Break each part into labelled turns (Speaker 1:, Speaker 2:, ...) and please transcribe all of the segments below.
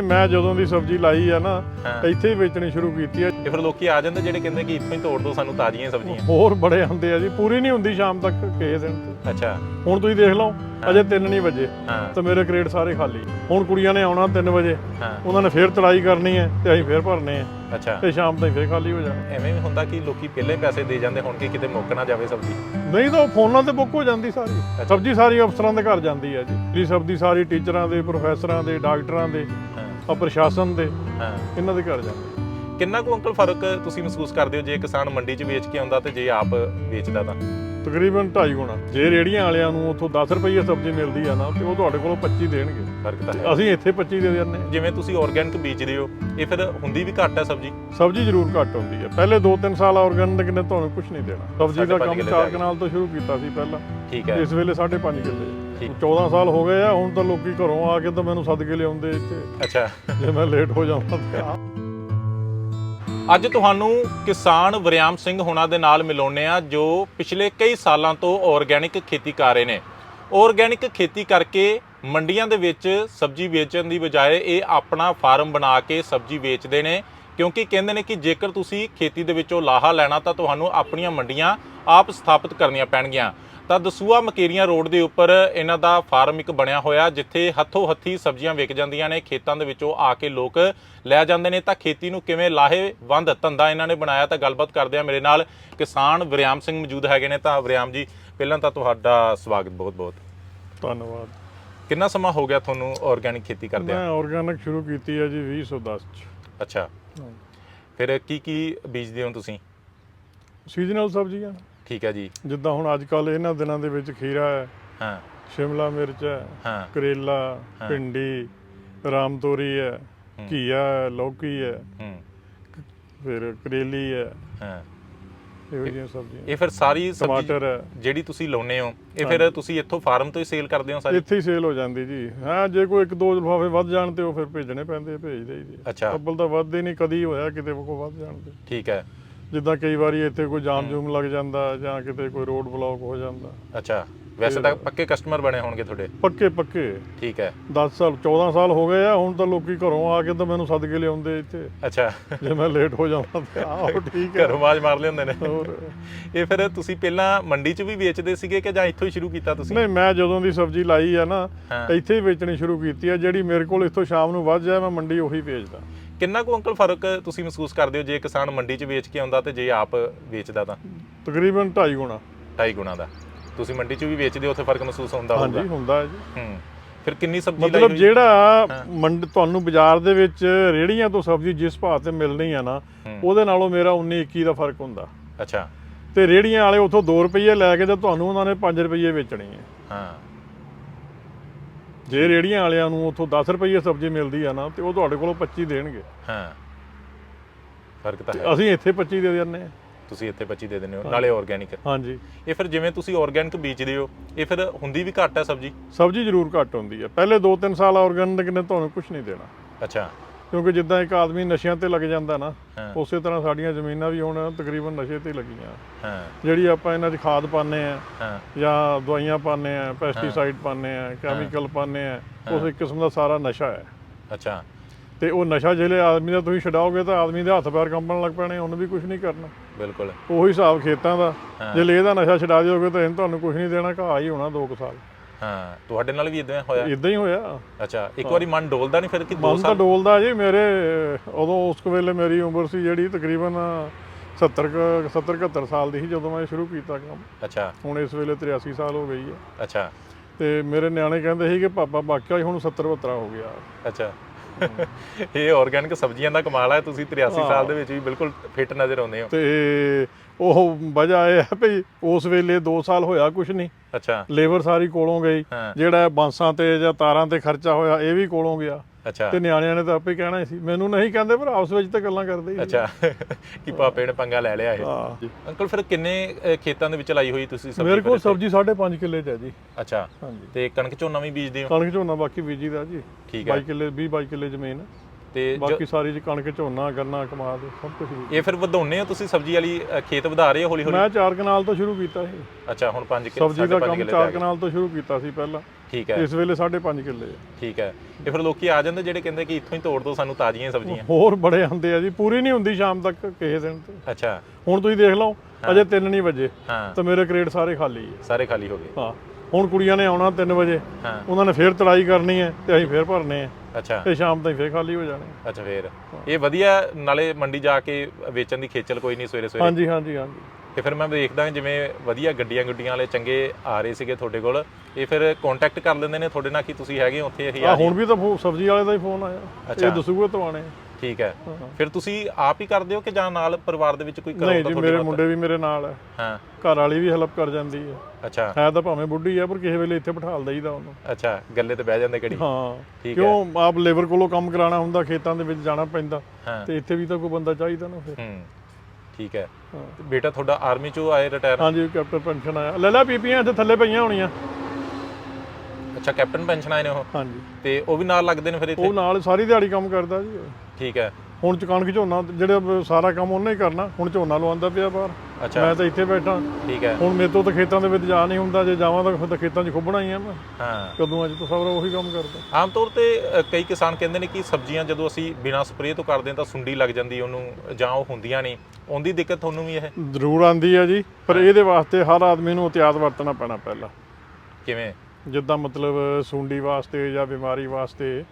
Speaker 1: ਮੈਂ ਜਦੋਂ ਦੀ ਸਬਜ਼ੀ ਲਾਈ ਆ ਨਾ
Speaker 2: ਹਾਂ।
Speaker 1: ਇੱਥੇ ਹੀ ਵੇਚਣੀ ਸ਼ੁਰੂ ਕੀਤੀ ਆ।
Speaker 2: ਤੇ ਫਿਰ ਲੋਕੀ ਆ ਜਾਂਦੇ ਜਿਹੜੇ ਕਹਿੰਦੇ ਕਿ ਇੱਥੋਂ ਹੀ ਤੋੜ ਦਿਓ ਸਾਨੂੰ ਤਾਜ਼ੀਆਂ ਸਬਜ਼ੀਆਂ।
Speaker 1: ਹੋਰ ਬੜੇ ਆਉਂਦੇ ਆ ਜੀ। ਪੂਰੀ ਨਹੀਂ ਹੁੰਦੀ ਸ਼ਾਮ ਤੱਕ ਕਿਸੇ ਦਿਨ। ਤੇ
Speaker 2: ਅੱਛਾ।
Speaker 1: ਹੁਣ ਤੁਸੀਂ ਦੇਖ ਲਓ ਅਜੇ 3 ਨਹੀਂ ਵਜੇ।
Speaker 2: ਹਾਂ।
Speaker 1: ਤੇ ਮੇਰੇ ਕ੍ਰੇਟ ਸਾਰੇ ਖਾਲੀ। ਹੁਣ ਕੁੜੀਆਂ ਨੇ ਆਉਣਾ 3 ਵਜੇ।
Speaker 2: ਹਾਂ।
Speaker 1: ਉਹਨਾਂ ਨੇ ਫੇਰ ਤੜਾਈ ਕਰਨੀ ਹੈ ਤੇ ਅਸੀਂ ਫੇਰ ਭਰਨੇ ਆ
Speaker 2: ਅੱਛਾ।
Speaker 1: ਤੇ ਸ਼ਾਮ ਤਾਈਂ ਫੇਰ ਖਾਲੀ ਹੋ ਜਾਣਾ।
Speaker 2: ਐਵੇਂ ਵੀ ਹੁੰਦਾ ਕਿ ਲੋਕੀ ਪਹਿਲੇ ਪੈਸੇ ਦੇ ਜਾਂਦੇ ਹੁਣ ਕਿ ਕਿਤੇ ਮੁੱਕ ਨਾ ਜਾਵੇ ਸਬਜ਼ੀ।
Speaker 1: ਨਹੀਂ ਤਾਂ ਉਹ ਫੋਨਾਂ ਤੇ ਬੁੱਕ ਹੋ ਜਾਂਦੀ ਸਾਰੀ। ਸਬਜ਼ੀ ਸਾਰੀ ਅਫਸਰਾਂ ਦੇ ਘਰ ਜਾਂਦੀ ਹੈ ਜੀ। ਜੀ ਸਬਜ਼ੀ ਸਾਰੀ ਟੀਚਰਾਂ ਦੇ ਪ੍ਰੋਫੈਸਰਾਂ ਦੇ ਡਾਕਟਰਾਂ ਦੇ ਆ ਪ੍ਰਸ਼ਾਸਨ ਦੇ
Speaker 2: ਹਾਂ।
Speaker 1: ਇਹਨਾਂ ਦੇ ਘਰ ਜਾਂਦੀ।
Speaker 2: ਕਿੰਨਾ ਕੁ ਅੰਕਲ ਫ਼ਰਕ ਤੁਸੀਂ ਮਹਿਸੂਸ ਕਰਦੇ ਹੋ ਜੇ ਕਿਸਾਨ ਮੰਡੀ 'ਚ ਵੇਚ ਕੇ ਆਉਂਦਾ ਤੇ ਜੇ ਆਪ ਵੇਚਦਾ ਤਾਂ?
Speaker 1: ਤਕਰੀਬਨ 2.5 ਗੁਣਾ। ਜੇ ਰੇੜੀਆਂ ਵਾਲਿਆਂ ਨੂੰ ਉੱਥੋਂ 10 ਰੁਪਏ ਸਬਜ਼ੀ ਮਿਲਦੀ ਆ ਨਾ ਤੇ ਉਹ ਤੁਹਾਡੇ ਕੋਲੋਂ 25 ਦੇਣਗੇ।
Speaker 2: ਫ਼ਰਕ ਤਾਂ ਹੈ।
Speaker 1: ਅਸੀਂ ਇੱਥੇ 25 ਦੇ ਦਿੰਦੇ ਹਾਂ।
Speaker 2: ਜਿਵੇਂ ਤੁਸੀਂ ਆਰਗੈਨਿਕ ਬੀਜਦੇ ਹੋ ਇਹ ਫਿਰ ਹੁੰਦੀ ਵੀ ਘੱਟ ਹੈ ਸਬਜ਼ੀ?
Speaker 1: ਸਬਜ਼ੀ ਜ਼ਰੂਰ ਘੱਟ ਹੁੰਦੀ ਹੈ ਪਹਿਲੇ 2-3 ਸਾਲ ਆਰਗੈਨਿਕ ਨੇ ਤੁਹਾਨੂੰ ਕੁਝ ਨਹੀਂ ਦੇਣਾ। ਸਬਜ਼ੀ ਦਾ ਕੰਮ
Speaker 2: ਕਿੱਲੇ
Speaker 1: 4
Speaker 2: ਜਾ
Speaker 1: ਕਨਾਲ ਤੋਂ ਸ਼ੁਰੂ ਕੀਤਾ ਸੀ ਪਹਿਲਾਂ।
Speaker 2: ਠੀਕ ਹੈ।
Speaker 1: ਇਸ ਵੇਲੇ 5.5 ਕਿੱਲੇ
Speaker 2: ਠੀਕ।
Speaker 1: 14 ਸਾਲ ਹੋ ਗਏ ਆ ਹੁਣ ਤਾਂ ਲੋਕੀ ਘਰੋਂ ਆ ਕੇ ਤਾਂ ਮੈਨੂੰ ਸੱਦ ਕੇ ਲਿਆਉਂਦੇ ਇੱਥੇ।
Speaker 2: ਅੱਛਾ।
Speaker 1: ਜੇ ਮੈਂ ਲੇਟ ਹੋ ਜਾਂਦਾ ਤੇ।
Speaker 2: ਅੱਜ ਤੁਹਾਨੂੰ ਕਿਸਾਨ ਵਰਿਆਮ ਸਿੰਘ ਹੋਣਾ ਦੇ ਨਾਲ ਮਿਲਾਉਂਦੇ ਆ ਜੋ ਪਿਛਲੇ ਕਈ ਸਾਲਾਂ ਤੋਂ ਆਰਗੈਨਿਕ ਖੇਤੀ ਕਰ ਰਹੇ ਨੇ। ਆਰਗੈਨਿਕ ਖੇਤੀ ਕਰਕੇ ਮੰਡੀਆਂ ਦੇ ਵਿੱਚ ਸਬਜ਼ੀ ਵੇਚਣ ਦੀ ਬਜਾਏ ਇਹ ਆਪਣਾ ਫਾਰਮ ਬਣਾ ਕੇ ਸਬਜ਼ੀ ਵੇਚਦੇ ਨੇ। ਕਿਉਂਕਿ ਕਹਿੰਦੇ ਨੇ ਕਿ ਜੇਕਰ ਤੁਸੀਂ ਖੇਤੀ ਦੇ ਵਿੱਚੋਂ ਲਾਹਾ ਲੈਣਾ ਤਾਂ ਤੁਹਾਨੂੰ ਆਪਣੀਆਂ ਮੰਡੀਆਂ ਆਪ ਸਥਾਪਿਤ ਕਰਨੀਆਂ ਪੈਣਗੀਆਂ। ਤਾਂ ਦਸੂਆ ਮਕੇਰੀਆਂ ਰੋਡ ਦੇ ਉੱਪਰ ਇਹਨਾਂ ਦਾ ਫਾਰਮ ਇੱਕ ਬਣਿਆ ਹੋਇਆ ਜਿੱਥੇ ਹੱਥੋਂ ਹੱਥੀ ਸਬਜ਼ੀਆਂ ਵਿਕ ਜਾਂਦੀਆਂ ਨੇ ਖੇਤਾਂ ਦੇ ਵਿੱਚੋਂ ਆ ਕੇ ਲੋਕ ਲੈ ਜਾਂਦੇ ਨੇ। ਤਾਂ ਖੇਤੀ ਨੂੰ ਕਿਵੇਂ ਲਾਹੇਵੰਦ ਧੰਦਾ ਇਹਨਾਂ ਨੇ ਬਣਾਇਆ ਤਾਂ ਗੱਲਬਾਤ ਕਰਦੇ ਆ ਮੇਰੇ ਨਾਲ ਕਿਸਾਨ ਵਰਿਆਮ ਸਿੰਘ ਮੌਜੂਦ ਹੈਗੇ ਨੇ। ਤਾਂ ਵਰਿਆਮ ਜੀ ਪਹਿਲਾਂ ਤਾਂ ਤੁਹਾਡਾ ਸਵਾਗਤ ਬਹੁਤ-ਬਹੁਤ।
Speaker 1: ਧੰਨਵਾਦ।
Speaker 2: ਕਿੰਨਾ ਸਮਾਂ ਹੋ ਗਿਆ ਤੁਹਾਨੂੰ ਆਰਗੈਨਿਕ ਖੇਤੀ ਕਰਦੇ ਆ?
Speaker 1: ਮੈਂ ਆਰਗੈਨਿਕ ਸ਼ੁਰੂ ਕੀਤੀ ਹੈ ਜੀ 2010 ਚ।
Speaker 2: ਅੱਛਾ। ਫਿਰ ਕੀ ਕੀ ਬੀਜਦੇ ਹੋ ਤੁਸੀਂ?
Speaker 1: ਸੀਜ਼ਨਲ ਸਬਜ਼ੀਆਂ।
Speaker 2: ਠੀਕ ਹੈ ਜੀ।
Speaker 1: ਜਿੱਦਾਂ ਹੁਣ ਅੱਜ ਕੱਲ ਇਹਨਾਂ ਦਿਨਾਂ ਦੇ ਵਿੱਚ ਖੀਰਾ ਹੈ
Speaker 2: ਹਾਂ।
Speaker 1: ਸ਼ਿਮਲਾ ਮਿਰਚ ਹੈ
Speaker 2: ਹਾਂ।
Speaker 1: ਕਰੇਲਾ। ਭਿੰਡੀ ਰਾਮ ਤੋਰੀ ਹੈ ਘੀਆ ਹੈ ਲੌਕੀ ਹੈ
Speaker 2: ਹੂੰ।
Speaker 1: ਫਿਰ ਕਰੇਲੀ ਹੈ
Speaker 2: ਹਾਂ।
Speaker 1: ਇਹੋ ਜਿਹੀਆਂ ਸਬਜ਼ੀਆਂ।
Speaker 2: ਇਹ ਫਿਰ ਸਾਰੀ ਸਬਜ਼ੀ
Speaker 1: ਟਮਾਟਰ ਹੈ।
Speaker 2: ਜਿਹੜੀ ਤੁਸੀਂ ਲਾਉਨੇ ਹੋ ਇਹ ਫਿਰ ਤੁਸੀਂ ਇੱਥੋਂ ਫਾਰਮ ਤੋਂ ਹੀ ਸੇਲ ਕਰਦੇ ਹੋ ਸਾਰੀ?
Speaker 1: ਇੱਥੇ ਹੀ ਸੇਲ ਹੋ ਜਾਂਦੀ ਜੀ। ਹਾਂ ਜੇ ਕੋਈ ਇੱਕ ਦੋ ਲਿਫਾਫੇ ਵੱਧ ਜਾਣ ਤੇ ਉਹ ਫਿਰ ਭੇਜਣੇ ਪੈਂਦੇ ਭੇਜ ਦੇਈਦੇ।
Speaker 2: ਅੱਛਾ।
Speaker 1: ਅੱਬਲ ਤਾਂ ਵੱਧਦੇ ਨਹੀਂ ਕਦੀ ਹੋਇਆ ਕਿਤੇ ਕੋ ਵੱਧ ਜਾਣ ਤੇ।
Speaker 2: ਠੀਕ ਹੈ।
Speaker 1: ਜਿੱਦਾਂ ਕਈ ਵਾਰੀ ਇੱਥੇ ਕੋਈ ਜਾਮ ਜੂਮ ਲੱਗ ਜਾਂਦਾ ਜਾਂ ਕਿਤੇ ਕੋਈ ਰੋਡ ਬਲੌਕ ਹੋ ਜਾਂਦਾ।
Speaker 2: ਅੱਛਾ ਵੈਸੇ ਤਾਂ ਪੱਕੇ ਕਸਟਮਰ ਬਣੇ ਹੋਣਗੇ ਤੁਹਾਡੇ?
Speaker 1: ਪੱਕੇ ਪੱਕੇ।
Speaker 2: ਠੀਕ ਹੈ।
Speaker 1: 10 ਸਾਲ 14 ਸਾਲ ਹੋ ਗਏ ਆ ਹੁਣ ਤਾਂ ਲੋਕੀ ਘਰੋਂ ਆ ਕੇ ਤਾਂ ਮੈਨੂੰ ਸੱਦ ਕੇ ਲਿਆਉਂਦੇ ਇੱਥੇ।
Speaker 2: ਅੱਛਾ।
Speaker 1: ਜੇ ਮੈਂ ਲੇਟ ਹੋ ਜਾਂਦਾ ਤੇ ਆਹੋ ਠੀਕ ਹੈ।
Speaker 2: ਘਰੋਂ ਆਵਾਜ਼ ਮਾਰ ਲਿਆਉਂਦੇ ਨੇ।
Speaker 1: ਹੋਰ।
Speaker 2: ਇਹ ਫਿਰ ਤੁਸੀਂ ਪਹਿਲਾਂ ਮੰਡੀ 'ਚ ਵੀ ਵੇਚਦੇ ਸੀਗੇ ਕਿ ਜਾਂ ਇੱਥੋਂ ਹੀ ਸ਼ੁਰੂ ਕੀਤਾ ਤੁਸੀਂ?
Speaker 1: ਨਹੀਂ ਮੈਂ ਜਦੋਂ ਦੀ ਸਬਜ਼ੀ ਲਾਈ ਆ ਨਾ। ਇੱਥੇ ਹੀ ਵੇਚਣੀ ਸ਼ੁਰੂ ਕੀਤੀ ਆ ਜਿਹੜੀ ਮੇਰੇ ਕੋਲ ਇੱਥੋਂ ਸ਼ਾਮ ਨੂੰ ਵੱਧ ਜਾਏ ਮੈਂ ਮੰਡੀ ਉਹੀ ਵੇਚਦਾ।
Speaker 2: ਕਿੰਨਾ ਕੁ ਅੰਕਲ ਫ਼ਰਕ ਤੁਸੀਂ ਮਹਿਸੂਸ ਕਰਦੇ ਹੋ ਜੇ ਕਿਸਾਨ ਮੰਡੀ 'ਚ ਵੇਚ ਕੇ ਆਉਂਦਾ ਤੇ ਜੇ ਆਪ ਵੇਚਦਾ ਤਾਂ?
Speaker 1: ਤਕਰੀਬਨ 2.5 ਗੁਣਾ।
Speaker 2: ਢਾਈ ਗੁਣਾ ਦਾ। ਤੁਸੀਂ ਮੰਡੀ 'ਚ ਵੀ ਵੇਚਦੇ ਹੋ ਉੱਥੇ ਫ਼ਰਕ ਮਹਿਸੂਸ ਹੁੰਦਾ ਹੋਊਗਾ?
Speaker 1: ਹਾਂਜੀ ਹੁੰਦਾ ਹੈ ਜੀ।
Speaker 2: ਹੂੰ। ਫਿਰ ਕਿੰਨੀ ਸਬਜ਼ੀ ਲਾਈ
Speaker 1: ਮਤਲਬ? ਜਿਹੜਾ ਮੰਡ ਤੁਹਾਨੂੰ ਬਾਜ਼ਾਰ ਦੇ ਵਿੱਚ ਰੇੜੀਆਂ ਤੋਂ ਸਬਜ਼ੀ ਜਿਸ ਭਾਅ ਤੇ ਮਿਲਣੀ ਆ ਨਾ। ਉਹਦੇ ਨਾਲੋਂ ਮੇਰਾ 19 21 ਦਾ ਫ਼ਰਕ ਹੁੰਦਾ।
Speaker 2: ਅੱਛਾ।
Speaker 1: ਤੇ ਰੇੜੀਆਂ ਵਾਲੇ ਉੱਥੋਂ 2 ਰੁਪਏ ਲੈ ਕੇ ਤੇ ਤੁਹਾਨੂੰ ਉਹਨਾਂ ਨੇ 5 ਰੁਪਏ ਵੇਚਣੀ ਹੈ
Speaker 2: ਹਾਂ।
Speaker 1: ਜੇ ਰੇੜੀਆਂ ਵਾਲਿਆਂ ਨੂੰ ਉੱਥੋਂ 10 ਰੁਪਏ ਸਬਜ਼ੀ ਮਿਲਦੀ ਆ ਨਾ ਤੇ ਉਹ ਤੁਹਾਡੇ ਕੋਲੋਂ 25 ਦੇਣਗੇ।
Speaker 2: ਹਾਂ। ਫ਼ਰਕ ਤਾਂ ਹੈ।
Speaker 1: ਅਸੀਂ ਇੱਥੇ 25 ਦੇ ਦਿੰਦੇ ਹਾਂ।
Speaker 2: ਤੁਸੀਂ ਇੱਥੇ 25 ਦੇ ਦਿੰਦੇ ਹੋ ਨਾਲੇ ਆਰਗੈਨਿਕ
Speaker 1: ਹਾਂਜੀ।
Speaker 2: ਇਹ ਫਿਰ ਜਿਵੇਂ ਤੁਸੀਂ ਆਰਗੈਨਿਕ ਬੀਜਦੇ ਹੋ ਇਹ ਫਿਰ ਹੁੰਦੀ ਵੀ ਘੱਟ ਹੈ ਸਬਜ਼ੀ?
Speaker 1: ਸਬਜ਼ੀ ਜ਼ਰੂਰ ਘੱਟ ਹੁੰਦੀ ਹੈ ਪਹਿਲੇ 2-3 ਸਾਲ ਆਰਗੈਨਿਕ ਨੇ ਤੁਹਾਨੂੰ ਕੁਝ ਨਹੀਂ ਦੇਣਾ।
Speaker 2: ਅੱਛਾ।
Speaker 1: ਕਿਉਂਕਿ ਜਿੱਦਾਂ ਇੱਕ ਆਦਮੀ ਨਸ਼ਿਆਂ ਤੇ ਲੱਗ ਜਾਂਦਾ ਨਾ ਉਸੇ ਤਰ੍ਹਾਂ ਸਾਡੀਆਂ ਜ਼ਮੀਨਾਂ ਵੀ ਹੁਣ ਤਕਰੀਬਨ ਨਸ਼ੇ ਤੇ ਲੱਗੀਆਂ।
Speaker 2: ਹਾਂ।
Speaker 1: ਜਿਹੜੀ ਆਪਾਂ ਇਹਨਾਂ 'ਚ ਖਾਦ ਪਾਉਂਦੇ ਆ ਜਾਂ ਦਵਾਈਆਂ ਪਾਉਂਦੇ ਆ ਪੈਸਟੀਸਾਈਡ ਪਾਉਂਦੇ ਆ ਕੈਮੀਕਲ ਪਾਉਂਦੇ ਆ ਉਸ ਇੱਕ ਕਿਸਮ ਦਾ ਸਾਰਾ ਨਸ਼ਾ ਹੈ।
Speaker 2: ਅੱਛਾ।
Speaker 1: ਤੇ ਉਹ ਨਸ਼ਾ ਜਿਹੜੇ ਆਦਮੀ ਦਾ ਤੁਸੀਂ ਛਡਾਓਗੇ ਤਾਂ ਆਦਮੀ ਦੇ ਹੱਥ ਪੈਰ ਕੰਬਣ ਲੱਗ ਪੈਣੇ ਉਹਨੂੰ ਵੀ ਕੁਝ ਨਹੀਂ ਕਰਨਾ।
Speaker 2: ਬਿਲਕੁਲ।
Speaker 1: ਉਹੀ ਹਿਸਾਬ ਖੇਤਾਂ ਦਾ। ਜੇ ਇਹਦਾ ਨਸ਼ਾ ਛਡਾ ਦਿਓਗੇ ਤਾਂ ਇਹਨੂੰ ਤੁਹਾਨੂੰ ਕੁਝ ਨਹੀਂ ਦੇਣਾ ਘਾਹ ਹੀ ਹੋਣਾ 2 ਸਾਲ।
Speaker 2: ਹਾਂ ਤੁਹਾਡੇ ਨਾਲ ਵੀ ਇਦਾਂ ਹੋਇਆ?
Speaker 1: ਇਦਾਂ ਹੀ ਹੋਇਆ।
Speaker 2: ਅੱਛਾ ਇੱਕ ਵਾਰੀ ਮਨ ਡੋਲਦਾ ਨਹੀਂ ਫਿਰ ਕਿ 2
Speaker 1: ਮਨ ਤਾਂ
Speaker 2: ਸਾਲ
Speaker 1: ਡੋਲਦਾ ਜੀ ਮੇਰੇ ਉਦੋਂ ਉਸ ਕੁ ਵੇਲੇ ਮੇਰੀ ਉਮਰ ਸੀ ਜਿਹੜੀ ਤਕਰੀਬਨ 70 ਕੁ- 70 71 ਸਾਲ ਦੀ ਸੀ ਜਦੋਂ ਮੈਂ ਸ਼ੁਰੂ ਕੀਤਾ ਕੰਮ।
Speaker 2: ਅੱਛਾ।
Speaker 1: ਹੁਣ ਇਸ ਵੇਲੇ 83 ਸਾਲ ਹੋ ਗਈ ਹੈ।
Speaker 2: ਅੱਛਾ।
Speaker 1: ਤੇ ਮੇਰੇ ਨਿਆਣੇ ਕਹਿੰਦੇ ਸੀ ਕਿ ਪਾਪਾ ਵਾਕਿਆ ਹੀ ਹੁਣ 70 72 ਹੋ ਗਿਆ।
Speaker 2: ਅੱਛਾ। ਇਹ ਆਰਗੈਨਿਕ ਸਬਜ਼ੀਆਂ ਦਾ ਕਮਾਲ ਹੈ ਤੁਸੀਂ 83 ਸਾਲ ਦੇ ਵਿੱਚ ਵੀ ਬਿਲਕੁਲ ਫਿੱਟ ਨਜ਼ਰ ਆਉਂਦੇ ਹੋ।
Speaker 1: ਤੇ ਉਹ ਵਜ੍ਹਾ ਇਹ ਹੈ ਭਈ ਉਸ ਵੇਲੇ 2 ਸਾਲ ਹੋਇਆ ਕੁਝ ਨਹੀਂ।
Speaker 2: ਅੱਛਾ।
Speaker 1: ਲੇਬਰ ਸਾਰੀ ਕੋਲੋਂ ਗਈ। ਜਿਹੜਾ ਬਾਂਸਾਂ ਤੇ ਜਾਂ ਤਾਰਾਂ ਤੇ ਖਰਚਾ ਹੋਇਆ ਇਹ ਵੀ ਕੋਲੋਂ ਗਿਆ।
Speaker 2: ਅੱਛਾ।
Speaker 1: ਤੇ ਨਿਆਣਿਆਂ ਨੇ ਤਾਂ ਆਪੇ ਕਹਿਣਾ ਹੀ ਸੀ। ਮੈਨੂੰ ਨਹੀਂ ਕਹਿੰਦੇ ਪਰ ਆਪਸ ਵਿੱਚ ਤਾਂ ਗੱਲਾਂ ਕਰਦੇ ਹੀ।
Speaker 2: ਅੱਛਾ। ਕਿ ਪਾਪੇ ਨੇ ਪੰਗਾ ਲੈ ਲਿਆ ਇਹ। ਅੰਕਲ ਫਿਰ ਕਿੰਨੇ ਖੇਤਾਂ ਦੇ ਵਿੱਚ ਲਾਈ ਹੋਈ ਤੁਸੀਂ ਸਬਜ਼ੀ
Speaker 1: ਮੇਰੇ ਕੋਲ? ਸਬਜ਼ੀ 5.5 ਕਿੱਲੇ ਚ ਹੈ ਜੀ।
Speaker 2: ਅੱਛਾ।
Speaker 1: ਹਾਂਜੀ।
Speaker 2: ਤੇ ਕਣਕ ਝੋਨਾ ਵੀ ਬੀਜਦੇ ਹੋ?
Speaker 1: ਕਣਕ ਝੋਨਾ ਬਾਕੀ ਬੀਜੀ ਦਾ ਜੀ।
Speaker 2: ਠੀਕ ਹੈ।
Speaker 1: 22 ਕਿੱਲੇ 20 22 ਕਿੱਲੇ ਜ਼ਮੀਨ।
Speaker 2: ਤੇ
Speaker 1: ਬਾਕੀ ਸਾਰੀ ਜੀ ਕਣਕ ਝੋਨਾ ਗੰਨਾ ਕਮਾਦ ਸਭ ਕੁਝ
Speaker 2: ਇਹ ਫਿਰ ਵਧਾਉਣੇ ਹੋ ਤੁਸੀਂ? ਸਬਜ਼ੀ ਵਾਲੀ ਅ, ਖੇਤ ਵਧਾ ਰਹੇ ਹੋ ਹੌਲੀ ਹੌਲੀ
Speaker 1: ਮੈਂ ਚਾਰ ਕਨਾਲ ਤੋਂ ਸ਼ੁਰੂ ਕੀਤਾ ਸੀ
Speaker 2: ਅੱਛਾ ਹੁਣ 5 ਕਿ
Speaker 1: ਸਬਜ਼ੀ ਦਾ ਕੰਮ
Speaker 2: ਕਿੱਲੇ
Speaker 1: ਚਾਰ। ਕਨਾਲ ਤੋਂ ਸ਼ੁਰੂ ਕੀਤਾ ਸੀ ਪਹਿਲਾਂ।
Speaker 2: ਠੀਕ ਹੈ।
Speaker 1: ਇਸ ਵੇਲੇ 5.5 ਕਿੱਲੇ ਆ।
Speaker 2: ਠੀਕ ਹੈ। ਇਹ ਫਿਰ ਲੋਕੀ ਆ ਜਾਂਦੇ ਜਿਹੜੇ ਕਹਿੰਦੇ ਕਿ ਇੱਥੋਂ ਹੀ ਤੋੜ ਦਿਓ ਸਾਨੂੰ ਤਾਜ਼ੀਆਂ ਸਬਜ਼ੀਆਂ।
Speaker 1: ਹੋਰ ਬੜੇ ਆਉਂਦੇ ਆ ਜੀ। ਪੂਰੀ ਨਹੀਂ ਹੁੰਦੀ ਸ਼ਾਮ ਤੱਕ ਕਿਸੇ ਦਿਨ ਤੇ।
Speaker 2: ਅੱਛਾ।
Speaker 1: ਹੁਣ ਤੁਸੀਂ ਦੇਖ ਲਓ ਅਜੇ 3 ਨਹੀਂ ਵਜੇ
Speaker 2: ਹਾਂ।
Speaker 1: ਤਾਂ ਮੇਰੇ ਕ੍ਰੇਟ ਸਾਰੇ ਖਾਲੀ
Speaker 2: ਸਾਰੇ ਖਾਲੀ ਹੋ ਗਏ।
Speaker 1: ਹਾਂ। ਹੁਣ ਕੁੜੀਆਂ ਨੇ ਆਉਣਾ 3 ਵਜੇ।
Speaker 2: ਹਾਂ।
Speaker 1: ਉਹਨਾਂ ਨੇ ਫੇਰ ਤੜਾਈ ਕਰਨੀ ਹੈ ਤੇ ਅਸੀਂ ਫੇਰ ਭਰਨੇ ਆ
Speaker 2: ਅੱਛਾ।
Speaker 1: ਤੇ ਸ਼ਾਮ ਤਾਈਂ ਫੇਰ ਖਾਲੀ ਹੋ ਜਾਣੇ
Speaker 2: ਅੱਛਾ ਫੇਰ। ਇਹ ਵਧੀਆ ਨਾਲੇ ਮੰਡੀ ਜਾ ਕੇ ਵੇਚਣ ਦੀ ਖੇਚਲ ਕੋਈ ਨਹੀਂ ਸਵੇਰੇ ਸਵੇਰੇ
Speaker 1: ਹਾਂਜੀ ਹਾਂਜੀ ਹਾਂਜੀ।
Speaker 2: ਤੇ ਫਿਰ ਮੈਂ ਦੇਖਦਾ ਜਿਵੇਂ ਵਧੀਆ ਗੱਡੀਆਂ ਗੁੱਡੀਆਂ ਵਾਲੇ ਚੰਗੇ ਆ ਰਹੇ ਸੀਗੇ ਤੁਹਾਡੇ ਕੋਲ ਇਹ ਫਿਰ ਕੰਟੈਕਟ ਕਰ ਲੈਂਦੇ ਨੇ ਤੁਹਾਡੇ ਨਾਲ ਕਿ ਤੁਸੀਂ ਹੈਗੇ ਉੱਥੇ ਅਸੀਂ
Speaker 1: ਆ ਹੁਣ ਵੀ ਤਾਂ ਸਬਜ਼ੀ ਵਾਲੇ ਦਾ ਹੀ ਫੋਨ ਆਇਆ। ਇਹ ਦਸੂਗੇ ਤਵਾਣੇ।
Speaker 2: ਠੀਕ ਹੈ। ਫਿਰ ਤੁਸੀਂ ਆਪ ਹੀ ਕਰਦੇ ਹੋ ਕਿ ਜਾਂ ਨਾਲ ਪਰਿਵਾਰ ਦੇ ਵਿੱਚ ਕੋਈ
Speaker 1: ਨਹੀਂ ਜੀ
Speaker 2: ਤੁਹਾਡੇ
Speaker 1: ਮੇਰੇ ਮੁੰਡੇ ਵੀ ਮੇਰੇ ਨਾਲ ਹੈ।
Speaker 2: ਹਾਂ।
Speaker 1: ਘਰ ਵਾਲੀ ਵੀ ਹੈਲਪ ਕਰ ਜਾਂਦੀ ਹੈ।
Speaker 2: ਅੱਛਾ।
Speaker 1: ਹੈ ਤਾਂ ਭਾਵੇਂ ਬੁੱਢੀ ਹੈ ਪਰ ਕਿਸੇ ਵੇਲੇ ਇੱਥੇ ਬਿਠਾਲ ਦਈਦਾ ਉਹਨੂੰ।
Speaker 2: ਅੱਛਾ ਗੱਲੇ ਤੇ ਬਹਿ ਜਾਂਦੇ ਘੜੀ
Speaker 1: ਹਾਂ।
Speaker 2: ਠੀਕ
Speaker 1: ਕਿਉਂ? ਆਪ ਲੇਬਰ ਕੋਲੋਂ ਕੰਮ ਕਰਾਉਣਾ ਹੁੰਦਾ ਖੇਤਾਂ ਦੇ ਵਿੱਚ ਜਾਣਾ ਪੈਂਦਾ।
Speaker 2: ਹਾਂ।
Speaker 1: ਤੇ ਇੱਥੇ ਵੀ ਤਾਂ ਕੋਈ ਬੰਦਾ ਚਾਹੀਦਾ ਨਾ ਫਿਰ।
Speaker 2: ਹੂੰ ਠੀਕ ਹੈ।
Speaker 1: ਹਾਂ।
Speaker 2: ਬੇਟਾ ਤੁਹਾਡਾ ਆਰਮੀ ਚੋਂ ਆਏ ਰਿਟਾਇਰ
Speaker 1: ਹਾਂਜੀ ਕੈਪਟਨ ਪੈਨਸ਼ਨ ਆਇਆ। ਲੈ ਲੈ ਪੀਪੀਆਂ ਇੱਥੇ ਥੱਲੇ ਪਈਆਂ ਹੋਣੀਆਂ।
Speaker 2: ਅੱਛਾ ਕੈਪਟਨ ਪੈਨਸ਼ਨ ਆਏ ਨੇ ਉਹ?
Speaker 1: ਹਾਂਜੀ।
Speaker 2: ਤੇ ਉਹ ਵੀ ਨਾਲ ਲੱਗਦੇ ਨੇ ਫਿਰ ਇੱਥੇ?
Speaker 1: ਉਹ ਨਾਲ ਸਾਰੀ ਦਿਹਾੜੀ ਕੰਮ ਕਰਦਾ ਜੀ
Speaker 2: ਠੀਕ ਹੈ।
Speaker 1: ਹੁਣ ਚ ਕਣਕ ਝੋਨਾ ਜਿਹੜੇ ਸਾਰਾ ਕੰਮ ਉਹਨੇ ਹੀ ਕਰਨਾ ਹੁਣ ਝੋਨਾ ਲਵਾਉਂਦਾ ਪਿਆ ਬਾਹਰ।
Speaker 2: ਅੱਛਾ।
Speaker 1: ਮੈਂ ਤਾਂ ਇੱਥੇ ਬੈਠਾ।
Speaker 2: ਠੀਕ ਹੈ।
Speaker 1: ਹੁਣ ਮੇਰੇ ਤੋਂ ਤਾਂ ਖੇਤਾਂ ਦੇ ਵਿੱਚ ਜਾ ਨਹੀਂ ਹੁੰਦਾ ਜੇ ਜਾਵਾਂ ਤਾਂ ਫਿਰ ਤਾਂ ਖੇਤਾਂ 'ਚ ਖੁੱਬਣਾ ਹੀ ਆ ਮੈਂ।
Speaker 2: ਹਾਂ।
Speaker 1: ਕਦੋਂ ਅੱਜ ਤੋਂ ਸਾਰਾ ਉਹੀ ਕੰਮ ਕਰਦਾ।
Speaker 2: ਆਮ ਤੌਰ ਤੇ ਅ, ਕਈ ਕਿਸਾਨ ਕਹਿੰਦੇ ਨੇ ਕਿ ਸਬਜ਼ੀਆਂ ਜਦੋਂ ਅਸੀਂ ਬਿਨਾਂ ਸਪਰੇਅ ਤੋਂ ਕਰਦੇ ਹਾਂ ਤਾਂ ਸੁੰਡੀ ਲੱਗ ਜਾਂਦੀ ਉਹਨੂੰ ਜਾਂ ਉਹ ਹੁੰਦੀਆਂ ਨਹੀਂ। ਉਹਦੀ ਦਿੱਕਤ ਤੁਹਾਨੂੰ ਵੀ ਇਹ?
Speaker 1: ਜ਼ਰੂਰ ਆਂਦੀ ਹੈ ਜੀ ਪਰ ਇਹਦੇ ਵਾਸਤੇ ਹਰ ਆਦਮੀ ਨੂੰ ਇhtiyਾਤ ਵਰਤਣਾ ਪੈਣਾ ਪਹਿਲਾਂ।
Speaker 2: ਕਿਵੇਂ?
Speaker 1: ਜਿੱਦਾਂ ਮਤਲਬ ਸੁੰਡੀ ਵਾਸਤੇ ਜਾਂ ਬਿਮਾਰੀ ਵਾਸਤੇ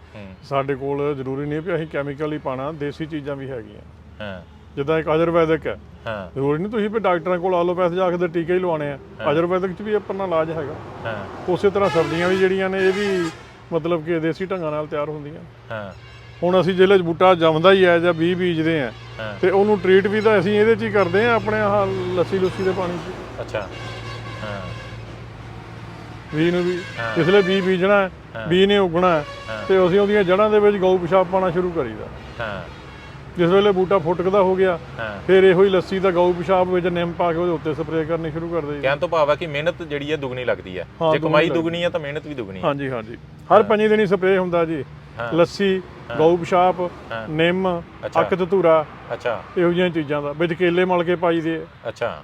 Speaker 1: ਸਾਡੇ ਕੋਲ ਜ਼ਰੂਰੀ ਨਹੀਂ ਵੀ ਅਸੀਂ ਕੈਮੀਕਲ ਹੀ ਪਾਣਾ ਦੇਸੀ ਚੀਜ਼ਾਂ ਵੀ ਹੈਗੀਆਂ।
Speaker 2: ਹਾਂ।
Speaker 1: ਜਿੱਦਾਂ ਇੱਕ ਆਯੁਰਵੈਦਿਕ ਹੈ।
Speaker 2: ਹਾਂ।
Speaker 1: ਜ਼ਰੂਰੀ ਨਹੀਂ ਤੁਸੀਂ ਵੀ ਡਾਕਟਰਾਂ ਕੋਲ ਆਲੋਪੈਥ ਜਾ ਕੇ ਤੇ ਟੀਕੇ ਹੀ ਲਵਾਉਣੇ ਆ। ਆਯੁਰਵੈਦਿਕ 'ਚ ਵੀ ਆਪਣਾ ਇਲਾਜ ਹੈਗਾ।
Speaker 2: ਹਾਂ।
Speaker 1: ਉਸੇ ਤਰ੍ਹਾਂ ਸਬਜ਼ੀਆਂ ਵੀ ਜਿਹੜੀਆਂ ਨੇ ਇਹ ਵੀ ਮਤਲਬ ਕਿ ਦੇਸੀ ਢੰਗਾਂ ਨਾਲ ਤਿਆਰ ਹੁੰਦੀਆਂ।
Speaker 2: ਹਾਂ।
Speaker 1: ਹੁਣ ਅਸੀਂ ਜਿਹੜੇ ਬੂਟਾ ਜੰਮਦਾ ਹੀ ਹੈ ਜਾਂ ਬੀਜ ਬੀਜਦੇ ਆ ਤੇ ਉਹਨੂੰ ਟ੍ਰੀਟ ਵੀ ਤਾਂ ਅਸੀਂ ਇਹਦੇ 'ਚ ਹੀ ਕਰਦੇ ਆ ਆਪਣੇ ਆਹ ਲੱਸੀ ਲੁੱਸੀ ਦੇ ਪਾਣੀ 'ਚ।
Speaker 2: ਅੱਛਾ।
Speaker 1: ਬੀਜ ਨੂੰ ਵੀ। ਇਸ ਲਈ ਬੀਜ ਬੀਜਣਾ ਹੈ। ਬੀਜ ਨੇ ਉਗਣਾ ਹੈ। ਤੇ ਅਸੀਂ ਉਹਦੀਆਂ ਜੜ੍ਹਾਂ ਦੇ ਵਿੱਚ ਗਊ ਪਿਸ਼ਾਬ ਪਾਣਾ ਸ਼ੁਰੂ ਕਰੀਦਾ।
Speaker 2: ਹਾਂ।
Speaker 1: ਜਿਸ ਵੇਲੇ ਬੂਟਾ ਫੁੱਟਕਦਾ ਹੋ ਗਿਆ ਫਿਰ ਇਹੋ ਹੀ ਲੱਸੀ ਦਾ ਗਊ ਪਿਸ਼ਾਬ ਵਿੱਚ ਨਿੰਮ ਪਾ ਕੇ ਉਹਦੇ ਉੱਤੇ ਸਪਰੇਅ ਕਰਨੀ ਸ਼ੁਰੂ ਕਰ ਦੇਈਦਾ।
Speaker 2: ਕਹਿਣ ਤੋਂ ਭਾਵ ਹੈ ਕਿ ਮਿਹਨਤ ਜਿਹੜੀ ਹੈ ਦੁੱਗਣੀ ਲੱਗਦੀ ਹੈ ਜੇ ਕਮਾਈ। ਦੁੱਗਣੀ ਹੈ ਤਾਂ ਮਿਹਨਤ ਵੀ ਦੁੱਗਣੀ ਹੈ
Speaker 1: ਹਾਂਜੀ ਹਾਂਜੀ। ਹਰ ਪੰਜੀ ਦਿਨੀ ਸਪਰੇਅ ਹੁੰਦਾ ਜੀ। ਲੱਸੀ ਗਊ ਪਿਸ਼ਾਬ। ਨਿੰਮ। ਅੱਕ ਧਤੂਰਾ
Speaker 2: ਅੱਛਾ।
Speaker 1: ਇਹੋ ਜਿਹੀਆਂ ਚੀਜ਼ਾਂ ਦਾ। ਵਿੱਚ ਕੇਲੇ ਮਲ ਕੇ ਪਾਈ ਦੇ ਆ।
Speaker 2: ਅੱਛਾ।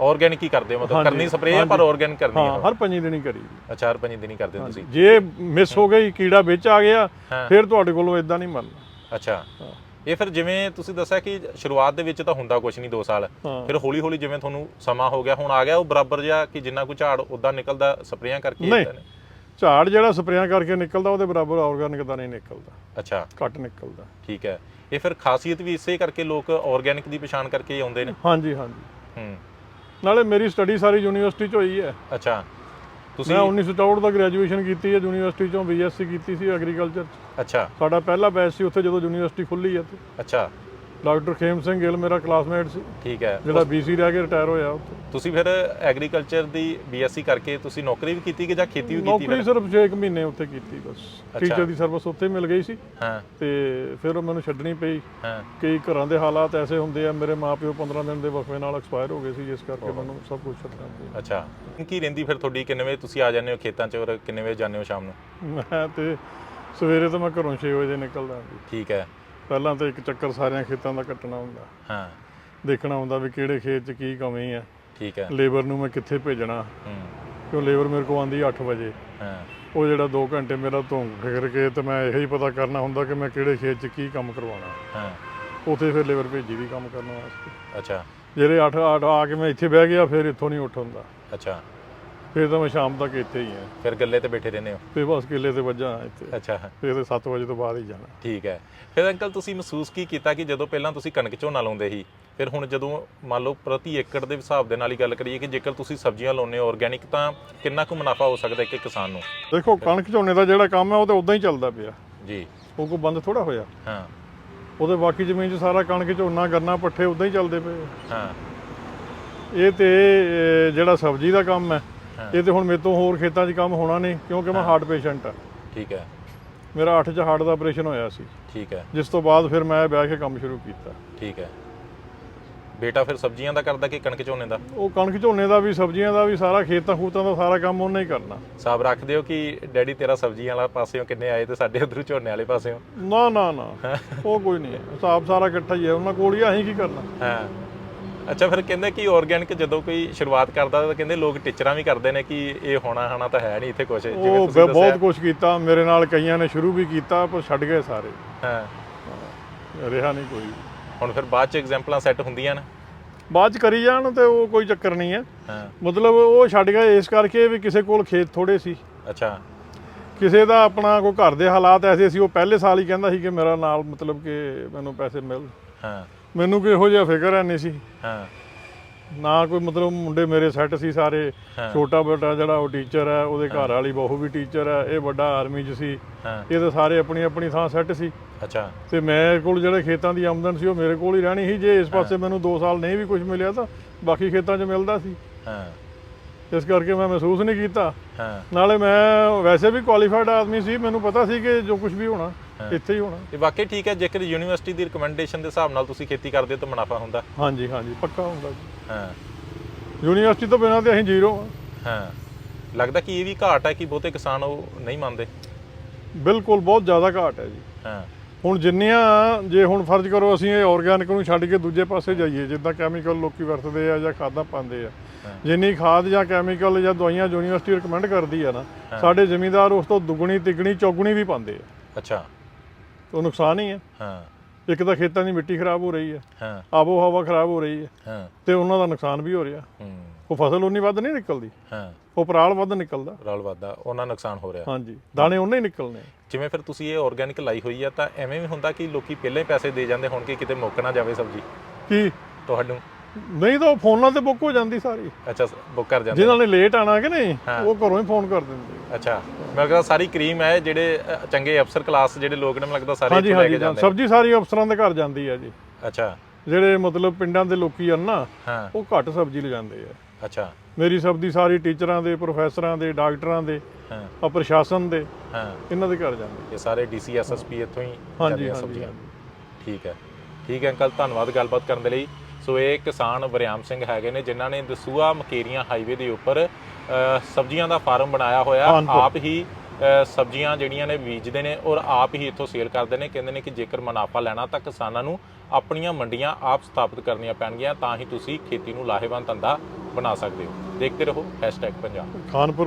Speaker 2: ਆਰਗੈਨਿਕ ਹੀ ਕਰਦੇ ਹੋ ਮਤਲਬ
Speaker 1: ਹਾਂਜੀ,
Speaker 2: ਕਰਨੀ ਸਪਰੇਅ ਪਰ ਆਰਗੈਨਿਕ ਕਰਨੀ
Speaker 1: ਹਾਂ
Speaker 2: ਹੈ
Speaker 1: ਹਰ ਪੰਜੀ ਦਿਨੀ ਕਰੀ।
Speaker 2: ਅੱਛਾ ਹਰ ਪੰਜ ਦਿਨ ਹੀ ਕਰਦੇ ਹੋ ਤੁਸੀਂ?
Speaker 1: ਜੇ ਮਿਸ ਹੋ ਗਈ ਕੀੜਾ ਵਿੱਚ ਆ ਗਿਆ
Speaker 2: ਹਾਂ।
Speaker 1: ਫਿਰ ਤੁਹਾਡੇ ਕੋਲੋਂ ਇਦਾਂ ਨਹੀਂ ਮਰਨਾ।
Speaker 2: ਅੱਛਾ। ਇਹ ਫਿਰ ਜਿਵੇਂ ਤੁਸੀਂ ਦੱਸਿਆ ਕਿ ਸ਼ੁਰੂਆਤ ਦੇ ਵਿੱਚ ਤਾਂ ਹੁੰਦਾ ਕੁਝ ਨਹੀਂ 2 ਸਾਲ।
Speaker 1: ਹਾਂ।
Speaker 2: ਫਿਰ ਹੌਲੀ ਹੌਲੀ ਜਿਵੇਂ ਤੁਹਾਨੂੰ ਸਮਾਂ ਹੋ ਗਿਆ ਹੁਣ ਆ ਗਿਆ ਉਹ ਬਰਾਬਰ ਜਿਹਾ ਕਿ ਜਿੰਨਾ ਕੋਈ ਝਾੜ ਉਦਾਂ ਨਿਕਲਦਾ ਸਪਰੇਆਂ ਕਰਕੇ
Speaker 1: ਨਹੀਂ।
Speaker 2: ਨੇ।
Speaker 1: ਝਾੜ ਜਿਹੜਾ ਸਪਰੇਆਂ ਕਰਕੇ ਨਿਕਲਦਾ ਉਹਦੇ ਬਰਾਬਰ ਆਰਗੈਨਿਕ ਦਾ ਨਹੀਂ ਨਿਕਲਦਾ।
Speaker 2: ਅੱਛਾ।
Speaker 1: ਘੱਟ ਨਿਕਲਦਾ।
Speaker 2: ਠੀਕ ਹੈ। ਇਹ ਫਿਰ ਖਾਸੀਅਤ ਵੀ ਇਸੇ ਕਰਕੇ ਲੋਕ ਆਰਗੈਨਿਕ ਦੀ ਪਛਾਣ ਕਰਕੇ ਹੀ ਆਉਂਦੇ ਨੇ?
Speaker 1: ਹਾਂਜੀ ਹਾਂਜੀ।
Speaker 2: ਹੂੰ।
Speaker 1: ਨਾਲੇ ਮੇਰੀ ਸਟੱਡੀ ਸਾਰੀ ਯੂਨੀਵਰਸਿਟੀ 'ਚ ਹੋਈ ਹੈ।
Speaker 2: ਅੱਛਾ। ਤੁਸੀਂ
Speaker 1: ਮੈਂ 1964 ਦਾ ਗ੍ਰੈਜੂਏਸ਼ਨ ਕੀਤੀ ਹੈ ਯੂਨੀਵਰਸਿਟੀ 'ਚੋਂ ਬੀਐਸਸੀ ਕੀਤੀ ਸੀ ਐਗਰੀਕਲਚਰ 'ਚ।
Speaker 2: ਅੱਛਾ।
Speaker 1: ਸਾਡਾ ਪਹਿਲਾ ਬੈਚ ਸੀ ਉੱਥੇ ਜਦੋਂ ਯੂਨੀਵਰਸਿਟੀ ਖੁੱਲੀ ਹੈ ਤੇ
Speaker 2: ਅੱਛਾ।
Speaker 1: ਡਾਕਟਰ ਖੇਮ ਸਿੰਘ ਗਿੱਲ ਮੇਰਾ ਕਲਾਸਮੇਟ ਸੀ।
Speaker 2: ਠੀਕ ਹੈ।
Speaker 1: ਜਿਹੜਾ ਬੀਸੀ ਰਹਿ ਕੇ ਰਿਟਾਇਰ ਹੋਇਆ ਉੱਥੇ।
Speaker 2: ਤੁਸੀਂ ਫਿਰ ਐਗਰੀਕਲਚਰ ਦੀ ਬੀਐਸਸੀ ਕਰਕੇ ਤੁਸੀਂ ਨੌਕਰੀ ਵੀ ਕੀਤੀ ਕਿ ਜਾਂ ਖੇਤੀ ਵੀ ਕੀਤੀ
Speaker 1: ਨੌਕਰੀ ਸਿਰਫ 6 ਮਹੀਨੇ ਉੱਥੇ ਕੀਤੀ ਬਸ। ਟੀਚਰ ਦੀ ਸਰਵਿਸ ਉੱਥੇ ਮਿਲ ਗਈ ਸੀ।
Speaker 2: ਹਾਂ।
Speaker 1: ਤੇ ਫਿਰ ਉਹ ਮੈਨੂੰ ਛੱਡਣੀ ਪਈ।
Speaker 2: ਹਾਂ।
Speaker 1: ਕਈ ਘਰਾਂ ਦੇ ਹਾਲਾਤ ਐਸੇ ਹੁੰਦੇ ਆ ਮੇਰੇ ਮਾਪਿਓ 15 ਦਿਨ ਦੇ ਵਕਫੇ ਨਾਲ ਐਕਸਪਾਇਰ ਹੋ ਗਏ ਸੀ ਜਿਸ ਕਰਕੇ ਮੈਨੂੰ ਸਭ ਕੁਝ ਛੱਡਣਾ ਪਿਆ।
Speaker 2: ਅੱਛਾ। ਕੀ ਰਹਿੰਦੀ ਫਿਰ ਤੁਹਾਡੀ? ਕਿੰਨੇ ਵਜੇ ਤੁਸੀਂ ਆ ਜਾਂਦੇ ਹੋ ਖੇਤਾਂ 'ਚ ਔਰ ਕਿੰਨੇ ਵਜੇ ਜਾਂਦੇ ਹੋ ਸ਼ਾਮ ਨੂੰ?
Speaker 1: ਮੈਂ ਤੇ ਸਵੇਰੇ ਤਾਂ ਮੈਂ ਘਰੋਂ 6 ਵਜੇ ਨਿਕਲਦਾ।
Speaker 2: ਠੀਕ ਹੈ।
Speaker 1: ਪਹਿਲਾਂ ਤਾਂ ਇੱਕ ਚੱਕਰ ਸਾਰਿਆਂ ਖੇਤਾਂ ਦਾ ਕੱਟਣਾ ਹੁੰਦਾ।
Speaker 2: ਹਾਂ।
Speaker 1: ਦੇਖਣਾ ਹੁੰਦਾ ਵੀ ਕਿਹੜੇ ਖੇਤ 'ਚ ਕੀ ਕਮੀ ਹੈ
Speaker 2: ਠੀਕ ਹੈ
Speaker 1: ਲੇਬਰ ਨੂੰ ਮੈਂ ਕਿੱਥੇ ਭੇਜਣਾ?
Speaker 2: ਹੂੰ।
Speaker 1: ਕਿਉਂ ਲੇਬਰ ਮੇਰੇ ਕੋਲ ਆਂਦੀ 8 ਵਜੇ।
Speaker 2: ਹਾਂ।
Speaker 1: ਉਹ ਜਿਹੜਾ 2 ਘੰਟੇ ਮੇਰਾ ਧੁੰਗ ਫਿਕਰ ਕੇ ਤੇ ਮੈਂ ਇਹੀ ਪਤਾ ਕਰਨਾ ਹੁੰਦਾ ਕਿ ਮੈਂ ਕਿਹੜੇ ਖੇਤ 'ਚ ਕੀ ਕੰਮ ਕਰਵਾਉਣਾ।
Speaker 2: ਹਾਂ।
Speaker 1: ਉੱਥੇ ਫਿਰ ਲੇਬਰ ਭੇਜੀ ਦੀ ਕੰਮ ਕਰਨ ਵਾਸਤੇ।
Speaker 2: ਅੱਛਾ।
Speaker 1: ਜਿਹੜੇ 8 8 ਆ ਕੇ ਮੈਂ ਇੱਥੇ ਬਹਿ ਗਿਆ ਫਿਰ ਇੱਥੋਂ ਨਹੀਂ ਉੱਠ ਹੁੰਦਾ।
Speaker 2: ਅੱਛਾ।
Speaker 1: ਫਿਰ ਤਾਂ ਮੈਂ ਸ਼ਾਮ ਤੱਕ ਇੱਥੇ ਹੀ ਹਾਂ।
Speaker 2: ਫਿਰ ਗੱਲੇ ਤੇ ਬੈਠੇ ਰਹਿੰਦੇ ਹੋ?
Speaker 1: ਫਿਰ ਬਸ ਕਿਲੇ ਤੇ ਵੱਜਾ ਇੱਥੇ।
Speaker 2: ਅੱਛਾ।
Speaker 1: ਫਿਰ ਤੇ 7 ਵਜੇ ਤੋਂ ਬਾਅਦ ਹੀ ਜਾਣਾ।
Speaker 2: ਠੀਕ ਹੈ। ਫਿਰ ਅੰਕਲ ਤੁਸੀਂ ਮਹਿਸੂਸ ਕੀ ਕੀਤਾ ਕਿ ਜਦੋਂ ਪਹਿਲਾਂ ਤੁਸੀਂ ਕਣਕ ਝੋਨਾ ਲਾਉਂਦੇ ਸੀ ਫਿਰ ਹੁਣ ਜਦੋਂ ਮੰਨ ਲਓ ਪ੍ਰਤੀ ਏਕੜ ਦੇ ਹਿਸਾਬ ਦੇ ਨਾਲ ਹੀ ਗੱਲ ਕਰੀਏ ਕਿ ਜੇਕਰ ਤੁਸੀਂ ਸਬਜ਼ੀਆਂ ਲਾਉਂਦੇ ਹੋ ਆਰਗੈਨਿਕ ਤਾਂ ਕਿੰਨਾ ਕੁ ਮੁਨਾਫਾ ਹੋ ਸਕਦਾ ਇੱਕ ਕਿਸਾਨ ਨੂੰ?
Speaker 1: ਦੇਖੋ ਕਣਕ ਝੋਨੇ ਦਾ ਜਿਹੜਾ ਕੰਮ ਹੈ ਉਹ ਤਾਂ ਉਦਾਂ ਹੀ ਚੱਲਦਾ ਪਿਆ।
Speaker 2: ਜੀ।
Speaker 1: ਉਹ ਕੋਈ ਬੰਦ ਥੋੜਾ ਹੋਇਆ।
Speaker 2: ਹਾਂ।
Speaker 1: ਉਹਦੇ ਬਾਕੀ ਜ਼ਮੀਨ 'ਚ ਸਾਰਾ ਕਣਕ ਝੋਨਾ ਗੰਨਾ ਪੱਠੇ ਉਦਾਂ ਹੀ ਚੱਲਦੇ ਪਏ। ਆ।
Speaker 2: ਹਾਂ।
Speaker 1: ਇਹ ਤੇ ਜਿਹੜਾ ਸਬਜ਼ੀ ਦਾ ਕੰਮ ਹਾਂ। ਇਹ ਤੇ ਹੁਣ ਮੇਰੇ ਤੋਂ ਹੋਰ ਖੇਤਾਂ 'ਚ ਕੰਮ ਹੋਣਾ ਨਹੀਂ ਕਿਉਂਕਿ ਮੈਂ ਹਾਰਟ ਪੇਸ਼ੈਂਟ ਆ।
Speaker 2: ਠੀਕ ਹੈ।
Speaker 1: ਮੇਰਾ 8 'ਚ ਹਾਰਟ ਦਾ ਆਪਰੇਸ਼ਨ ਹੋਇਆ ਸੀ।
Speaker 2: ਠੀਕ ਹੈ।
Speaker 1: ਜਿਸ ਤੋਂ ਬਾਅਦ ਫਿਰ ਮੈਂ ਬਹਿ ਕੇ ਕੰਮ ਸ਼ੁਰੂ ਕੀਤਾ।
Speaker 2: ਠੀਕ ਹੈ। ਬੇਟਾ ਫਿਰ ਸਬਜ਼ੀਆਂ ਦਾ ਕਰਦਾ ਕਿ ਕਣਕ ਝੋਨੇ ਦਾ?
Speaker 1: ਉਹ ਕਣਕ ਝੋਨੇ ਦਾ ਵੀ ਸਬਜ਼ੀਆਂ ਦਾ ਵੀ ਸਾਰਾ ਖੇਤਾਂ ਖੂਤਾਂ ਦਾ ਸਾਰਾ ਕੰਮ ਉਹਨੇ ਹੀ ਕਰਨਾ।
Speaker 2: ਹਿਸਾਬ ਰੱਖਦੇ ਹੋ ਕਿ ਡੈਡੀ ਤੇਰਾ ਸਬਜ਼ੀਆਂ ਵਾਲਾ ਪਾਸਿਓਂ ਕਿੰਨੇ ਆਏ ਤੇ ਸਾਡੇ ਉਧਰੋਂ ਝੋਨੇ ਵਾਲੇ ਪਾਸਿਓਂ?
Speaker 1: ਨਾ ਨਾ ਨਾ। ਉਹ ਕੋਈ ਨਹੀਂ। ਹਿਸਾਬ ਸਾਰਾ ਇਕੱਠਾ ਹੀ ਹੈ। ਉਹਨਾਂ ਕੋਲ ਹੀ ਅਸੀਂ ਕੀ ਕਰਨਾ?
Speaker 2: ਹਾਂ। ਅੱਛਾ ਫਿਰ ਕਹਿੰਦੇ ਕਿ ਆਰਗੈਨਿਕ ਜਦੋਂ ਕੋਈ ਸ਼ੁਰੂਆਤ ਕਰਦਾ ਤਾਂ ਕਹਿੰਦੇ ਲੋਕ ਟੀਚਰਾਂ ਵੀ ਕਰਦੇ ਨੇ ਕਿ ਇਹ ਹੋਣਾ ਹਣਾ ਤਾਂ ਹੈ ਨਹੀਂ ਇੱਥੇ ਕੁਝ ਜਿਵੇਂ
Speaker 1: ਉਹ
Speaker 2: ਤੁਸੀਂ
Speaker 1: ਬ- ਬਹੁਤ
Speaker 2: ਦੱਸਿਆ।
Speaker 1: ਕੁਝ ਕੀਤਾ ਮੇਰੇ ਨਾਲ ਕਈਆਂ ਨੇ ਸ਼ੁਰੂ ਵੀ ਕੀਤਾ ਪਰ ਛੱਡ ਗਏ ਸਾਰੇ।
Speaker 2: ਹਾਂ।
Speaker 1: ਰਿਹਾ ਨਹੀਂ ਕੋਈ।
Speaker 2: ਹੁਣ ਫਿਰ ਬਾਅਦ ਚ ਐਗਜ਼ਾਮਪਲਾਂ ਸੈੱਟ ਹੁੰਦੀਆਂ ਨੇ?
Speaker 1: ਬਾਅਦ ਚ ਕਰੀ ਜਾਣ ਤੇ ਉਹ ਕੋਈ ਚੱਕਰ ਨਹੀਂ ਹੈ।
Speaker 2: ਹਾਂ।
Speaker 1: ਮਤਲਬ ਉਹ ਛੱਡ ਗਏ ਇਸ ਕਰਕੇ ਵੀ ਕਿਸੇ ਕੋਲ ਖੇਤ ਥੋੜੇ ਸੀ।
Speaker 2: ਅੱਛਾ।
Speaker 1: ਕਿਸੇ ਦਾ ਆਪਣਾ ਕੋਈ ਘਰ ਦੇ ਹਾਲਾਤ ਐਸੇ ਸੀ ਉਹ ਪਹਿਲੇ ਸਾਲ ਹੀ ਕਹਿੰਦਾ ਸੀ ਕਿ ਮੇਰਾ ਨਾਲ ਮਤਲਬ ਕਿ ਮੈਨੂੰ ਪੈਸੇ ਮਿਲ।
Speaker 2: ਹਾਂ।
Speaker 1: ਮੈਨੂੰ ਕੋਈ ਇਹੋ ਜਿਹਾ ਫਿਕਰ ਹੈ ਨਹੀਂ ਸੀ।
Speaker 2: ਹਾਂ।
Speaker 1: ਨਾ ਕੋਈ ਮਤਲਬ ਮੁੰਡੇ ਮੇਰੇ ਸੈੱਟ ਸੀ ਸਾਰੇ। ਛੋਟਾ ਬੇਟਾ ਜਿਹੜਾ ਉਹ ਟੀਚਰ ਹੈ ਉਹਦੇ ਘਰ ਵਾਲੀ ਬਹੂ ਵੀ ਟੀਚਰ ਹੈ ਇਹ ਵੱਡਾ ਆਰਮੀ 'ਚ ਸੀ। ਇਹ ਤਾਂ ਸਾਰੇ ਆਪਣੀ ਆਪਣੀ ਥਾਂ ਸੈੱਟ ਸੀ।
Speaker 2: ਅੱਛਾ।
Speaker 1: ਤੇ ਮੇਰੇ ਕੋਲ ਜਿਹੜੇ ਖੇਤਾਂ ਦੀ ਆਮਦਨ ਸੀ ਉਹ ਮੇਰੇ ਕੋਲ ਹੀ ਰਹਿਣੀ ਸੀ। ਜੇ ਇਸ ਪਾਸੇ ਮੈਨੂੰ 2 ਸਾਲ ਨਹੀਂ ਵੀ ਕੁਝ ਮਿਲਿਆ ਤਾਂ ਬਾਕੀ ਖੇਤਾਂ 'ਚ ਮਿਲਦਾ ਸੀ।
Speaker 2: ਹਾਂ।
Speaker 1: ਇਸ ਕਰਕੇ ਮੈਂ ਮਹਿਸੂਸ ਨਹੀਂ ਕੀਤਾ।
Speaker 2: ਹਾਂ।
Speaker 1: ਨਾਲੇ ਮੈਂ ਵੈਸੇ ਵੀ ਕੁਆਲੀਫਾਈਡ ਆਦਮੀ ਸੀ ਮੈਨੂੰ ਪਤਾ ਸੀ ਕਿ ਜੋ ਕੁਝ ਵੀ ਹੋਣਾ। ਇੱਥੇ ਹੀ ਹੋਣਾ।
Speaker 2: ਇਹ ਵਾਕਈ ਠੀਕ ਹੈ ਜੇਕਰ ਯੂਨੀਵਰਸਿਟੀ ਦੀ ਰਿਕਮੈਂਡੇਸ਼ਨ ਦੇ ਹਿਸਾਬ ਨਾਲ ਤੁਸੀਂ ਖੇਤੀ ਕਰਦੇ ਹੋ ਤਾਂ ਮੁਨਾਫਾ ਹੁੰਦਾ।
Speaker 1: ਹਾਂਜੀ ਹਾਂਜੀ ਪੱਕਾ ਹੁੰਦਾ ਜੀ।
Speaker 2: ਹਾਂ।
Speaker 1: ਯੂਨੀਵਰਸਿਟੀ ਤੋਂ ਬਿਨਾਂ ਤੇ ਅਸੀਂ ਜ਼ੀਰੋ ਹਾਂ।
Speaker 2: ਹਾਂ। ਲੱਗਦਾ ਕਿ ਇਹ ਵੀ ਘਾਟ ਹੈ ਕਿ ਬਹੁਤੇ ਕਿਸਾਨ ਉਹ ਨਹੀਂ ਮੰਨਦੇ।
Speaker 1: ਬਿਲਕੁਲ ਬਹੁਤ ਜ਼ਿਆਦਾ ਘਾਟ ਹੈ ਜੀ।
Speaker 2: ਹਾਂ।
Speaker 1: ਹੁਣ ਜਿੰਨੀਆਂ ਜੇ ਹੁਣ ਫਰਜ਼ ਕਰੋ ਅਸੀਂ ਇਹ ਆਰਗੈਨਿਕ ਨੂੰ ਛੱਡ ਕੇ ਦੂਜੇ ਪਾਸੇ ਜਾਈਏ ਜਿੱਦਾਂ ਕੈਮੀਕਲ ਲੋਕੀ ਵਰਤਦੇ ਆ ਜਾਂ ਖਾਦਾਂ ਪਾਉਂਦੇ ਆ। ਜਿੰਨੀ ਖਾਦ ਜਾਂ ਕੈਮੀਕਲ ਜਾਂ ਦਵਾਈਆਂ ਯੂਨੀਵਰਸਿਟੀ ਰეკਮੈਂਡ ਕਰਦੀ ਆ ਨਾ ਸਾਡੇ ਜ਼ਿਮੀਂਦਾਰ ਉਸ ਤੋਂ ਦੁੱਗਣੀ ਤਿੱਗਣੀ ਚੌਗੁਣੀ ਵੀ ਪਾਉਂਦੇ ਆ।
Speaker 2: ਅੱਛਾ।
Speaker 1: ਉਹ ਨੁਕਸਾਨ ਹੀ ਹੈ।
Speaker 2: ਹਾਂ।
Speaker 1: ਇੱਕ ਤਾਂ ਖੇਤਾਂ ਦੀ ਮਿੱਟੀ ਖਰਾਬ ਹੋ ਰਹੀ ਹੈ।
Speaker 2: ਹਾਂ।
Speaker 1: ਆਬੋ ਹਵਾ ਖਰਾਬ ਹੋ ਰਹੀ ਹੈ।
Speaker 2: ਹਾਂ।
Speaker 1: ਤੇ ਉਹਨਾਂ ਦਾ ਨੁਕਸਾਨ ਵੀ ਹੋ ਰਿਹਾ।
Speaker 2: ਹੂੰ।
Speaker 1: ਉਹ ਫਸਲ ਉਨੀ ਵੱਧ ਨਹੀਂ ਨਿਕਲਦੀ।
Speaker 2: ਹਾਂ।
Speaker 1: ਉਹ ਪਰਾਲ ਵੱਧ ਨਿਕਲਦਾ।
Speaker 2: ਰਲ ਵਾਦਾ ਉਹਨਾਂ ਨੁਕਸਾਨ ਹੋ ਰਿਹਾ।
Speaker 1: ਹਾਂਜੀ। ਦਾਣੇ ਉਹਨੇ ਹੀ ਨਿਕਲਨੇ
Speaker 2: ਜਿਵੇਂ ਫਿਰ ਤੁਸੀਂ ਇਹ ਆਰਗੈਨਿਕ ਲਾਈ ਹੋਈ ਆ ਤਾਂ ਐਵੇਂ ਵੀ ਹੁੰਦਾ ਕਿ ਲੋਕੀ ਪਹਿਲਾਂ ਹੀ ਪੈਸੇ ਦੇ ਜਾਂਦੇ ਹੋਣ ਕਿ ਕਿਤੇ ਮੁੱਕ ਨਾ ਜਾਵੇ ਸਬਜ਼ੀ।
Speaker 1: ਕੀ?
Speaker 2: ਤੁਹਾਨੂੰ
Speaker 1: ਨਹੀਂ ਤਾਂ ਉਹ ਫੋਨਾਂ ਤੇ ਬੁੱਕ ਹੋ ਜਾਂਦੀ ਸਾਰੀ।
Speaker 2: ਅੱਛਾ ਬੁੱਕ ਕਰ ਜਾਂਦੇ
Speaker 1: ਜਿਨ੍ਹਾਂ ਨੇ। ਲੇਟ ਆਣਾ ਕਿ ਨਹੀਂ
Speaker 2: ਹਾਂ।
Speaker 1: ਉਹ ਘਰੋਂ ਹੀ ਫੋਨ ਕਰ ਦਿੰਦੇ
Speaker 2: ਅੱਛਾ ਮੇਰੇ ਕੋਲ ਸਾਰੀ ਕਰੀਮ ਹੈ ਜਿਹੜੇ ਅ, ਚੰਗੇ ਅਫਸਰ ਕਲਾਸ ਜਿਹੜੇ ਲੋਕ ਨੇ ਮੈਨੂੰ ਲੱਗਦਾ ਸਾਰੇ
Speaker 1: ਹਾਂਜੀ
Speaker 2: ਇੱਥੋਂ ਲੈ
Speaker 1: ਹਾਂਜੀ
Speaker 2: ਕੇ ਜਾਂਦੇ
Speaker 1: ਸਬਜੀ ਸਾਰੀ ਅਫਸਰਾਂ ਦੇ ਘਰ ਜਾਂਦੀ ਹੈ ਜੀ।
Speaker 2: ਨੇ। ਅੱਛਾ।
Speaker 1: ਜਿਹੜੇ ਮਤਲਬ ਪਿੰਡਾਂ ਦੇ ਲੋਕੀ ਹਨ ਨਾ
Speaker 2: ਹਾਂ।
Speaker 1: ਉਹ ਘੱਟ ਸਬਜੀ ਲਿਜਾਂਦੇ ਆ।
Speaker 2: ਅੱਛਾ।
Speaker 1: ਮੇਰੀ ਸਬਜੀ ਸਾਰੀ ਟੀਚਰਾਂ ਦੇ ਪ੍ਰੋਫੈਸਰਾਂ ਦੇ ਡਾਕਟਰਾਂ ਦੇ
Speaker 2: ਹਾਂ।
Speaker 1: ਆ ਪ੍ਰਸ਼ਾਸਨ ਦੇ
Speaker 2: ਹਾਂ।
Speaker 1: ਇਹਨਾਂ ਦੇ ਘਰ ਜਾਂਦੇ
Speaker 2: ਇਹ ਸਾਰੇ ਡੀਸੀ ਐਸਐਸਪੀ ਇੱਥੋਂ ਹੀ
Speaker 1: ਹਾਂਜੀ
Speaker 2: ਜਾਂਦੀਆਂ
Speaker 1: ਹਾਂਜੀ
Speaker 2: ਸਬਜ਼ੀਆਂ। ਠੀਕ ਹੈ। ਠੀਕ ਹੈ ਅੰਕਲ ਧੰਨਵਾਦ ਗੱਲਬਾਤ ਕਰਨ ਦੇ ਲਈ। ਸੋ ਇਹ ਕਿਸਾਨ ਵਰਿਆਮ ਸਿੰਘ ਹੈਗੇ ਨੇ ਜਿਨ੍ਹਾਂ ਨੇ ਦਸੂਆ ਮਕੇਰੀਆਂ ਹਾਈਵੇ ਦੇ ਉੱਪਰ ਸਬਜ਼ੀਆਂ ਦਾ ਫਾਰਮ ਬਣਾਇਆ ਹੋਇਆ। ਆਪ ਹੀ ਸਬਜ਼ੀਆਂ ਜਿਹੜੀਆਂ ਨੇ ਬੀਜਦੇ ਨੇ ਔਰ ਆਪ ਹੀ ਇੱਥੋਂ ਸੇਲ ਕਰਦੇ ਨੇ। ਕਹਿੰਦੇ ਨੇ ਕਿ ਜੇਕਰ ਮੁਨਾਫਾ ਲੈਣਾ ਤਾਂ ਕਿਸਾਨਾਂ ਨੂੰ ਆਪਣੀਆਂ ਮੰਡੀਆਂ ਆਪ ਸਥਾਪਿਤ ਕਰਨੀਆਂ ਪੈਣਗੀਆਂ ਤਾਂ ਹੀ ਤੁਸੀਂ ਖੇਤੀ ਨੂੰ ਲਾਹੇਵੰਦ ਧੰਦਾ ਬਣਾ ਸਕਦੇ ਹੋ। ਦੇਖਦੇ ਰਹੋ #ਪੰਜਾਬ।
Speaker 1: ਖਾਨਪੁਰ